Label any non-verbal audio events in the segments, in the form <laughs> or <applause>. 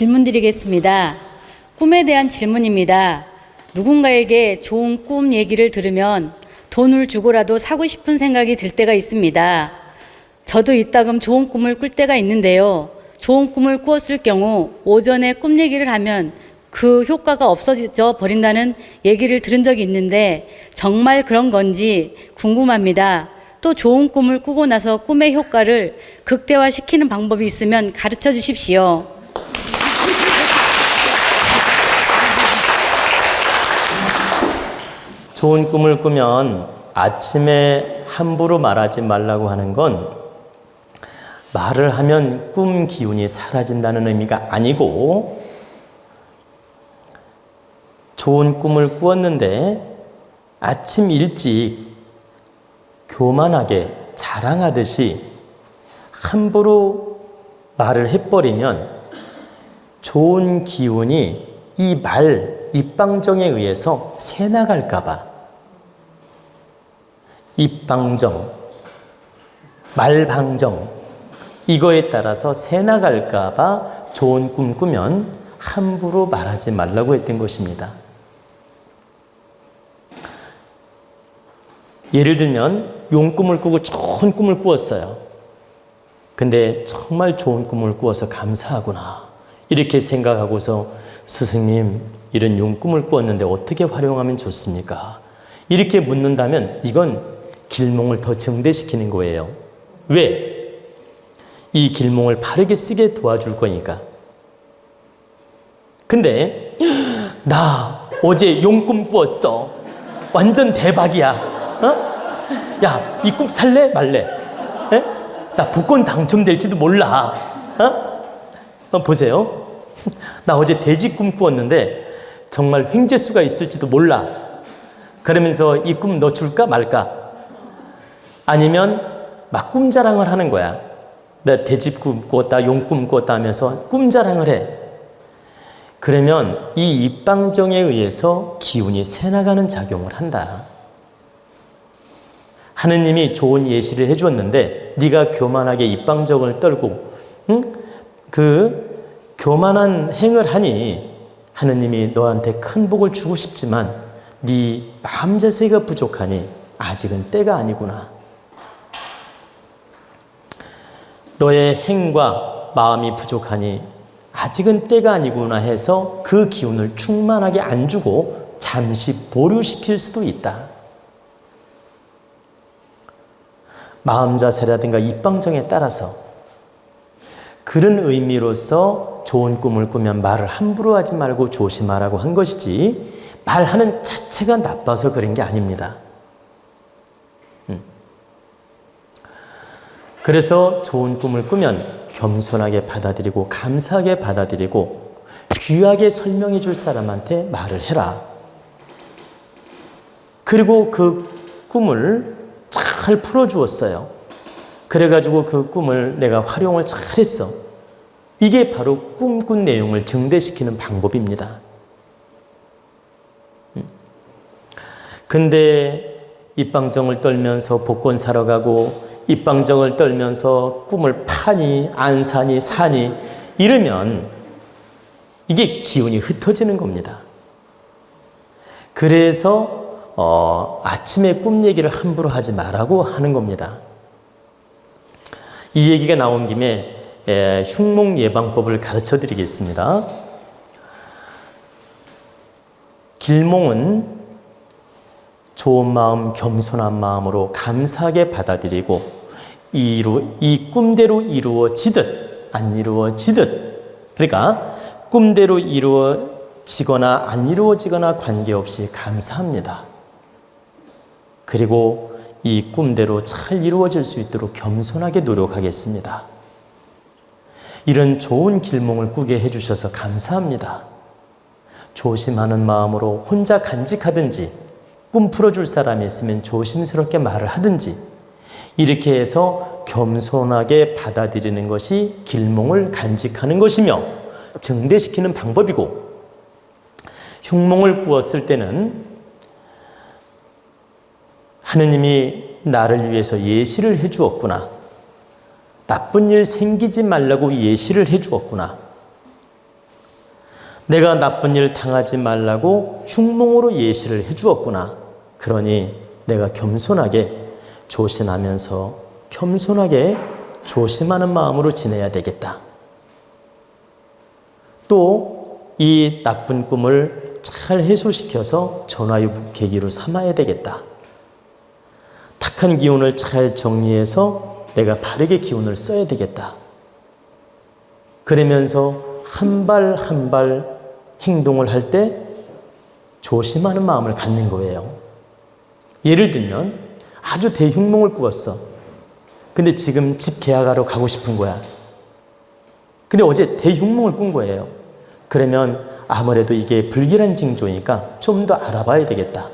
네, 질문 드리겠습니다. 꿈에 대한 질문입니다. 누군가에게 좋은 꿈 얘기를 들으면 돈을 주고라도 사고 싶은 생각이 들 때가 있습니다. 저도 이따금 좋은 꿈을 꿀 때가 있는데요. 좋은 꿈을 꾸었을 경우 오전에 꿈 얘기를 하면 그 효과가 없어져 버린다는 얘기를 들은 적이 있는데 정말 그런 건지 궁금합니다. 또 좋은 꿈을 꾸고 나서 꿈의 효과를 극대화시키는 방법이 있으면 가르쳐 주십시오. 좋은 꿈을 꾸면 아침에 함부로 말하지 말라고 하는 건 말을 하면 꿈 기운이 사라진다는 의미가 아니고 좋은 꿈을 꾸었는데 아침 일찍 교만하게 자랑하듯이 함부로 말을 해버리면 좋은 기운이 이 말, 입방정에 의해서 새나갈까봐 입방정, 말방정 이거에 따라서 새 나갈까봐 좋은 꿈 꾸면 함부로 말하지 말라고 했던 것입니다. 예를 들면 용꿈을 꾸고 좋은 꿈을 꾸었어요. 근데 정말 좋은 꿈을 꾸어서 감사하구나. 이렇게 생각하고서 스승님 이런 용꿈을 꾸었는데 어떻게 활용하면 좋습니까? 이렇게 묻는다면 이건 길몽을 더 증대시키는 거예요. 왜? 이 길몽을 바르게 쓰게 도와줄 거니까. 근데 <gasps> 나 어제 용꿈 꾸었어. 완전 대박이야. 어? 야, 이 꿈 살래 말래? 에? 나 복권 당첨될지도 몰라. 어? 어, 보세요. <laughs> 나 어제 돼지 꿈 꾸었는데 정말 횡재수가 있을지도 몰라. 그러면서 이 꿈 너 줄까 말까? 아니면 막 꿈자랑을 하는 거야. 나 돼지 꿈 꾸었다, 용꿈 꾸었다 하면서 꿈자랑을 해. 그러면 이 입방정에 의해서 기운이 새나가는 작용을 한다. 하느님이 좋은 예시를 해주었는데 네가 교만하게 입방정을 떨고 응? 그 교만한 행을 하니 하느님이 너한테 큰 복을 주고 싶지만 네 마음 자세가 부족하니 아직은 때가 아니구나. 너의 행과 마음이 부족하니 아직은 때가 아니구나 해서 그 기운을 충만하게 안 주고 잠시 보류시킬 수도 있다. 마음 자세라든가 입방정에 따라서 그런 의미로서 좋은 꿈을 꾸면 말을 함부로 하지 말고 조심하라고 한 것이지 말하는 자체가 나빠서 그런 게 아닙니다. 그래서 좋은 꿈을 꾸면 겸손하게 받아들이고 감사하게 받아들이고 귀하게 설명해 줄 사람한테 말을 해라. 그리고 그 꿈을 잘 풀어주었어요. 그래가지고 그 꿈을 내가 활용을 잘 했어. 이게 바로 꿈꾼 내용을 증대시키는 방법입니다. 음. 근데 입방정을 떨면서 복권 사러 가고 입방정을 떨면서 꿈을 파니 안 사니 사니 이러면 이게 기운이 흩어지는 겁니다. 그래서 어, 아침에 꿈 얘기를 함부로 하지 말라고 하는 겁니다. 이 얘기가 나온 김에 에, 흉몽 예방법을 가르쳐 드리겠습니다. 길몽은 좋은 마음, 겸손한 마음으로 감사하게 받아들이고 이루, 이 꿈대로 이루어지듯 안 이루어지듯 그러니까 꿈대로 이루어지거나 안 이루어지거나 관계없이 감사합니다. 그리고 이 꿈대로 잘 이루어질 수 있도록 겸손하게 노력하겠습니다. 이런 좋은 길몽을 꾸게 해주셔서 감사합니다. 조심하는 마음으로 혼자 간직하든지 꿈 풀어줄 사람이 있으면 조심스럽게 말을 하든지 이렇게 해서 겸손하게 받아들이는 것이 길몽을 간직하는 것이며 증대시키는 방법이고 흉몽을 꾸었을 때는 하느님이 나를 위해서 예시를 해 주었구나. 나쁜 일 생기지 말라고 예시를 해 주었구나. 내가 나쁜 일 당하지 말라고 흉몽으로 예시를 해 주었구나. 그러니 내가 겸손하게 조심하면서 겸손하게 조심하는 마음으로 지내야 되겠다. 또 이 나쁜 꿈을 잘 해소시켜서 전화유 계기로 삼아야 되겠다. 탁한 기운을 잘 정리해서 내가 바르게 기운을 써야 되겠다. 그러면서 한 발 한 발 행동을 할 때 조심하는 마음을 갖는 거예요. 예를 들면 아주 대흉몽을 꾸었어. 근데 지금 집 계약하러 가고 싶은 거야. 근데 어제 대흉몽을 꾼 거예요. 그러면 아무래도 이게 불길한 징조니까 좀 더 알아봐야 되겠다.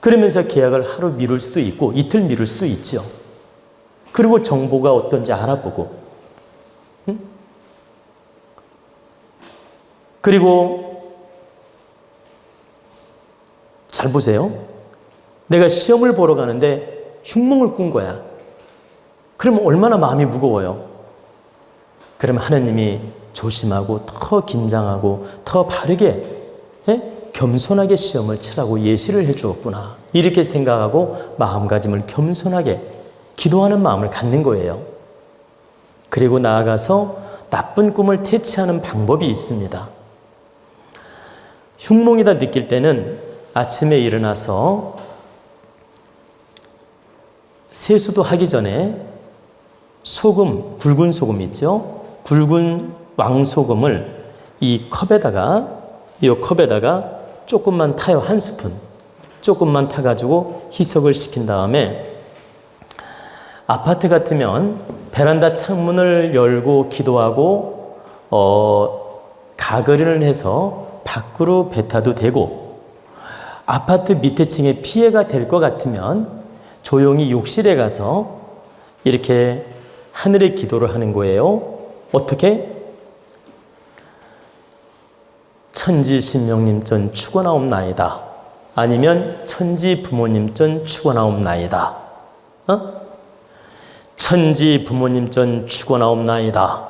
그러면서 계약을 하루 미룰 수도 있고 이틀 미룰 수도 있죠. 그리고 정보가 어떤지 알아보고. 응? 그리고 잘 보세요. 내가 시험을 보러 가는데 흉몽을 꾼 거야. 그러면 얼마나 마음이 무거워요. 그러면 하나님이 조심하고 더 긴장하고 더 바르게 예? 겸손하게 시험을 치라고 예시를 해 주었구나. 이렇게 생각하고 마음가짐을 겸손하게 기도하는 마음을 갖는 거예요. 그리고 나아가서 나쁜 꿈을 퇴치하는 방법이 있습니다. 흉몽이다 느낄 때는 아침에 일어나서 세수도 하기 전에 소금, 굵은 소금 있죠? 굵은 왕소금을 이 컵에다가 이 컵에다가 조금만 타요 한 스푼 조금만 타가지고 희석을 시킨 다음에 아파트 같으면 베란다 창문을 열고 기도하고 어, 가거리를 해서 밖으로 뱉어도 되고 아파트 밑에 층에 피해가 될 것 같으면 조용히 욕실에 가서 이렇게 하늘에 기도를 하는 거예요. 어떻게? 천지 신명님 전 축원하옵나이다. 아니면 천지 부모님 전 축원하옵나이다. 어? 천지 부모님 전 축원하옵나이다.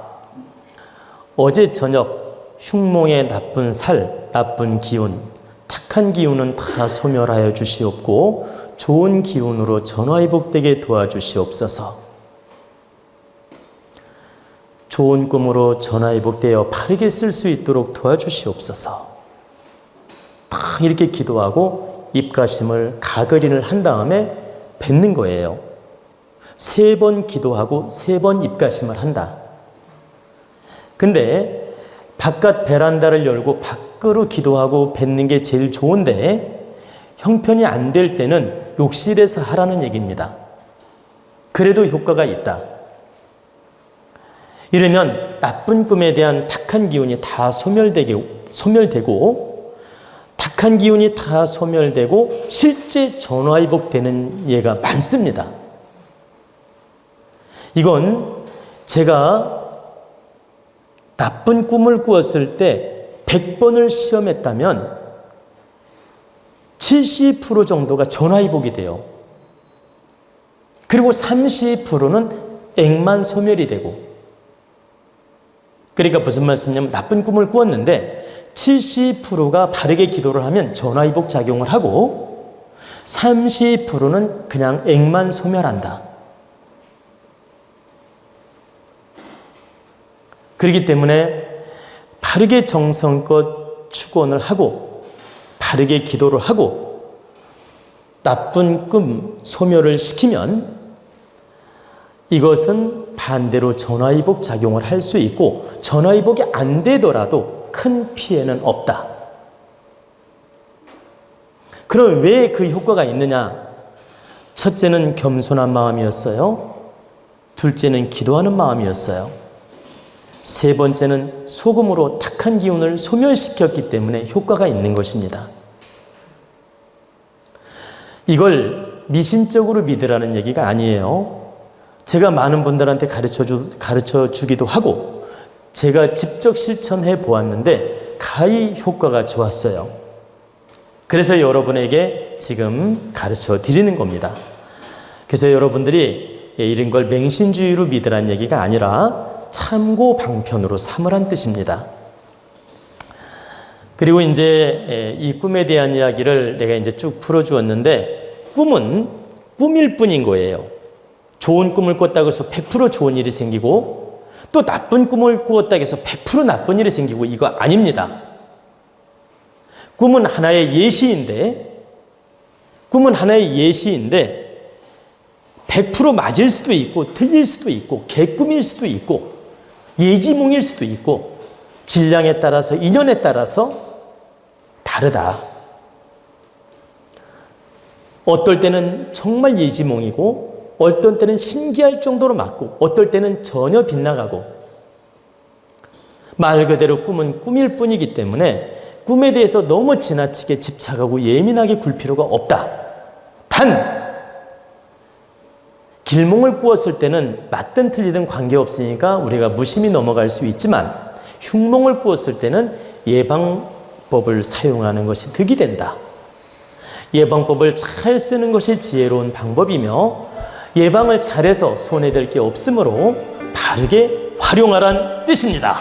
어제 저녁 흉몽의 나쁜 살, 나쁜 기운, 탁한 기운은 다 소멸하여 주시옵고 좋은 기운으로 전화위복되게 도와주시옵소서. 좋은 꿈으로 전화위복되어 바르게 쓸 수 있도록 도와주시옵소서. 다 이렇게 기도하고 입가심을 가거리를 한 다음에 뱉는 거예요. 세 번 기도하고 세 번 입가심을 한다. 근데 바깥 베란다를 열고 밖으로 기도하고 뱉는 게 제일 좋은데 형편이 안 될 때는 욕실에서 하라는 얘기입니다. 그래도 효과가 있다. 이러면 나쁜 꿈에 대한 탁한 기운이 다 소멸되게, 소멸되고 탁한 기운이 다 소멸되고 실제 전화위복되는 예가 많습니다. 이건 제가 나쁜 꿈을 꾸었을 때 100번을 시험했다면 70% 정도가 전화위복이 돼요. 그리고 30%는 액만 소멸이 되고 그러니까 무슨 말씀이냐면 나쁜 꿈을 꾸었는데 70%가 바르게 기도를 하면 전화위복 작용을 하고 30%는 그냥 액만 소멸한다. 그렇기 때문에 바르게 정성껏 축원을 하고 바르게 기도를 하고 나쁜 꿈 소멸을 시키면 이것은 반대로 전화위복 작용을 할 수 있고 전화위복이 안 되더라도 큰 피해는 없다. 그럼 왜 그 효과가 있느냐? 첫째는 겸손한 마음이었어요. 둘째는 기도하는 마음이었어요. 세 번째는 소금으로 탁한 기운을 소멸시켰기 때문에 효과가 있는 것입니다. 이걸 미신적으로 믿으라는 얘기가 아니에요. 제가 많은 분들한테 가르쳐, 주, 가르쳐 주기도 하고, 제가 직접 실천해 보았는데, 가히 효과가 좋았어요. 그래서 여러분에게 지금 가르쳐 드리는 겁니다. 그래서 여러분들이 이런 걸 맹신주의로 믿으라는 얘기가 아니라 참고 방편으로 삼으란 뜻입니다. 그리고 이제 에, 이 꿈에 대한 이야기를 내가 이제 쭉 풀어주었는데 꿈은 꿈일 뿐인 거예요. 좋은 꿈을 꿨다고 해서 100% 좋은 일이 생기고 또 나쁜 꿈을 꾸었다고 해서 100% 나쁜 일이 생기고 이거 아닙니다. 꿈은 하나의 예시인데 꿈은 하나의 예시인데 100% 맞을 수도 있고 틀릴 수도 있고 개꿈일 수도 있고 예지몽일 수도 있고 질량에 따라서 인연에 따라서 다르다. 어떨 때는 정말 예지몽이고 어떤 때는 신기할 정도로 맞고 어떨 때는 전혀 빗나가고 말 그대로 꿈은 꿈일 뿐이기 때문에 꿈에 대해서 너무 지나치게 집착하고 예민하게 굴 필요가 없다. 단 길몽을 꾸었을 때는 맞든 틀리든 관계없으니까 우리가 무심히 넘어갈 수 있지만 흉몽을 꾸었을 때는 예방 법을 사용하는 것이 득이 된다. 예방법을 잘 쓰는 것이 지혜로운 방법이며 예방을 잘해서 손해될 게 없으므로 바르게 활용하란 뜻입니다.